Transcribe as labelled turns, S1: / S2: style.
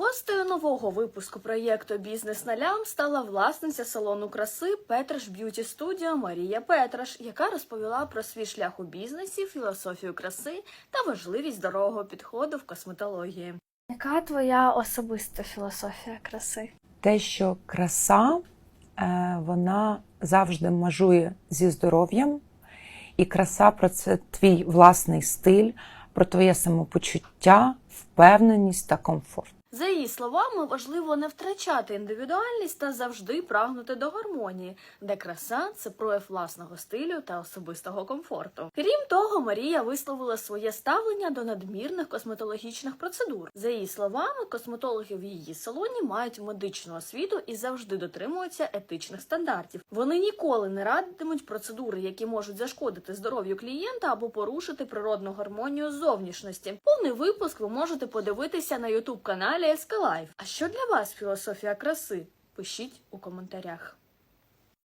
S1: Гостею нового випуску проєкту Бізнес на лям стала власниця салону краси Петраш Б'юті Студіо Марія Петраш, яка розповіла про свій шлях у бізнесі, філософію краси та важливість здорового підходу в косметології. Яка твоя особиста філософія краси?
S2: те, що краса е, вона завжди межує зі здоров'ям, і краса про це твій власний стиль, про твоє самопочуття, впевненість та комфорт.
S1: За її словами, важливо не втрачати індивідуальність та завжди прагнути до гармонії, де краса це прояв власного стилю та особистого комфорту. Крім того, Марія висловила своє ставлення до надмірних косметологічних процедур. За її словами, косметологи в її салоні мають медичну освіту і завжди дотримуються етичних стандартів. Вони ніколи не радитимуть процедури, які можуть зашкодити здоров'ю клієнта або порушити природну гармонію зовнішності. Повний випуск ви можете подивитися на ютуб каналі SK Life. А що для вас філософія краси? Пишіть у коментарях.